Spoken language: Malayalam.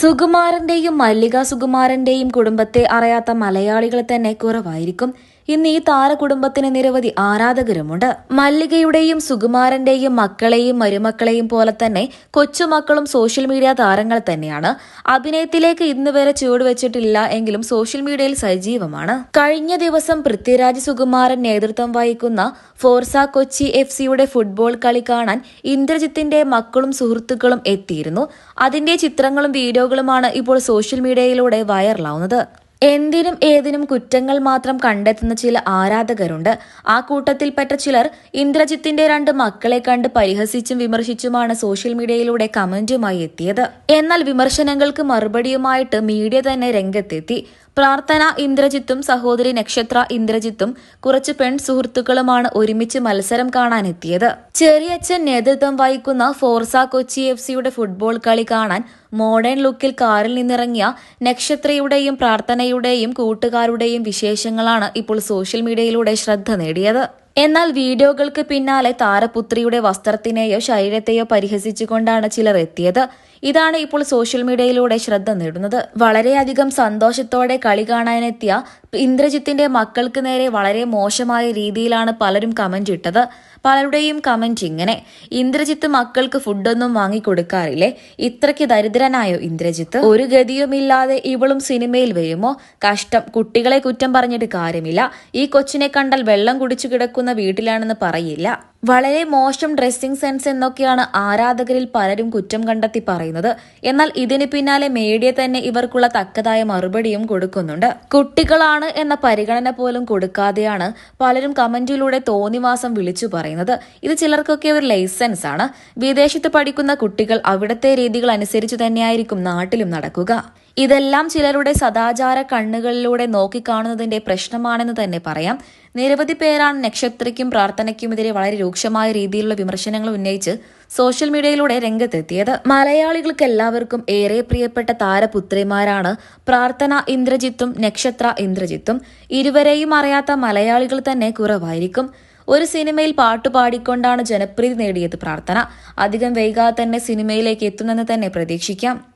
സുകുമാരന്റെയും മല്ലിക സുകുമാരന്റെയും കുടുംബത്തെ അറിയാത്ത മലയാളികൾ തന്നെ കുറവായിരിക്കും. ഇന്ന് ഈ താരകുടുംബത്തിന് നിരവധി ആരാധകരുമുണ്ട്. മല്ലികയുടെയും സുകുമാരന്റെയും മക്കളെയും മരുമക്കളെയും പോലെ തന്നെ കൊച്ചുമക്കളും സോഷ്യൽ മീഡിയ താരങ്ങൾ തന്നെയാണ്. അഭിനയത്തിലേക്ക് ഇന്ന് വരെ ചുവടുവെച്ചിട്ടില്ല എങ്കിലും സോഷ്യൽ മീഡിയയിൽ സജീവമാണ്. കഴിഞ്ഞ ദിവസം പൃഥ്വിരാജ് സുകുമാരൻ നേതൃത്വം വഹിക്കുന്ന ഫോർസ കൊച്ചി എഫ് സിയുടെ ഫുട്ബോൾ കളി കാണാൻ ഇന്ദ്രജിത്തിന്റെ മക്കളും സുഹൃത്തുക്കളും എത്തിയിരുന്നു. അതിന്റെ ചിത്രങ്ങളും വീഡിയോകളുമാണ് ഇപ്പോൾ സോഷ്യൽ മീഡിയയിലൂടെ വൈറലാവുന്നത്. എന്തിനും ഏതിനും കുറ്റങ്ങൾ മാത്രം കണ്ടെത്തുന്ന ചില ആരാധകരുണ്ട്. ആ കൂട്ടത്തിൽപ്പെട്ട ചിലർ ഇന്ദ്രജിത്തിന്റെ രണ്ട് മക്കളെ കണ്ട് പരിഹസിച്ചും വിമർശിച്ചുമാണ് സോഷ്യൽ മീഡിയയിലൂടെ കമന്റുമായി എത്തിയത്. എന്നാൽ വിമർശനങ്ങൾക്ക് മറുപടിയുമായിട്ട് മീഡിയ തന്നെ രംഗത്തെത്തി. പ്രാർത്ഥന ഇന്ദ്രജിത്തും സഹോദരി നക്ഷത്ര ഇന്ദ്രജിത്തും കുറച്ച് പെൺ സുഹൃത്തുക്കളുമാണ് ഒരുമിച്ച് മത്സരം കാണാനെത്തിയത്. ചെറിയച്ഛൻ നേതൃത്വം വഹിക്കുന്ന ഫോർസ കൊച്ചി എഫ് സിയുടെ ഫുട്ബോൾ കളി കാണാൻ മോഡേൺ ലുക്കിൽ കാറിൽ നിന്നിറങ്ങിയ നക്ഷത്രയുടെയും പ്രാർത്ഥനയുടെയും കൂട്ടുകാരുടെയും വിശേഷങ്ങളാണ് ഇപ്പോൾ സോഷ്യൽ മീഡിയയിലൂടെ ശ്രദ്ധ നേടിയത്. എന്നാൽ വീഡിയോകൾക്ക് പിന്നാലെ താരപുത്രിയുടെ വസ്ത്രത്തിനെയോ ശരീരത്തെയോ പരിഹസിച്ചുകൊണ്ടാണ് ചിലർ എത്തിയത്. ഇതാണ് ഇപ്പോൾ സോഷ്യൽ മീഡിയയിലൂടെ ശ്രദ്ധ നേടുന്നത്. വളരെയധികം സന്തോഷത്തോടെ കളി കാണാനെത്തിയ ഇന്ദ്രജിത്തിന്റെ മക്കൾക്ക് നേരെ വളരെ മോശമായ രീതിയിലാണ് പലരും കമന്റ് ഇട്ടത്. പലരുടെയും കമന്റ് ഇങ്ങനെ ഇന്ദ്രജിത്ത് മക്കൾക്ക് ഫുഡൊന്നും വാങ്ങിക്കൊടുക്കാറില്ലേ? ഇത്രയ്ക്ക് ദരിദ്രനായോ ഇന്ദ്രജിത്ത്? ഒരു ഗതിയുമില്ലാതെ ഇവളും സിനിമയിൽ വരുമോ? കഷ്ടം കുട്ടികളെ കുറ്റം പറഞ്ഞിട്ട് കാര്യമില്ല. ഈ കൊച്ചിനെ കണ്ടാൽ വെള്ളം കുടിച്ചു കിടക്കുന്ന വീട്ടിലാണെന്ന് പറയില്ല. വളരെ മോശം ഡ്രസ്സിംഗ് സെൻസ് എന്നൊക്കെയാണ് ആരാധകരിൽ പലരും കുറ്റം കണ്ടെത്തി പറയുന്നത്. എന്നാൽ ഇതിന് പിന്നാലെ മീഡിയ തന്നെ ഇവർക്കുള്ള തക്കതായ മറുപടിയും കൊടുക്കുന്നുണ്ട്. കുട്ടികളാണ് എന്ന പരിഗണന പോലും കൊടുക്കാതെയാണ് പലരും കമന്റിലൂടെ തോന്നിവാസം വിളിച്ചു പറയുന്നത്. ഇത് ചിലർക്കൊക്കെ ഒരു ലൈസൻസ് ആണ്. വിദേശത്ത് പഠിക്കുന്ന കുട്ടികൾ അവിടുത്തെ രീതികൾ അനുസരിച്ച് തന്നെയായിരിക്കും നാട്ടിലും നടക്കുക. ഇതെല്ലാം ചിലരുടെ സദാചാര കണ്ണുകളിലൂടെ നോക്കിക്കാണുന്നതിന്റെ പ്രശ്നമാണെന്ന് തന്നെ പറയാം. നിരവധി പേരാണ് നക്ഷത്രയ്ക്കും പ്രാർത്ഥനയ്ക്കുമെതിരെ വളരെ രൂക്ഷമായ രീതിയിലുള്ള വിമർശനങ്ങൾ ഉന്നയിച്ച് സോഷ്യൽ മീഡിയയിലൂടെ രംഗത്തെത്തിയത്. മലയാളികൾക്ക് എല്ലാവർക്കും ഏറെ പ്രിയപ്പെട്ട താരപുത്രിമാരാണ് പ്രാർത്ഥന ഇന്ദ്രജിത്തും നക്ഷത്ര ഇന്ദ്രജിത്തും. ഇരുവരെയും അറിയാത്ത മലയാളികൾ തന്നെ കുറവായിരിക്കും. ഒരു സിനിമയിൽ പാട്ടുപാടിക്കൊണ്ടാണ് ജനപ്രീതി നേടിയത് പ്രാർത്ഥന. അധികം വൈകാതെ തന്നെ സിനിമയിലേക്ക് എത്തുമെന്ന് തന്നെ പ്രതീക്ഷിക്കാം.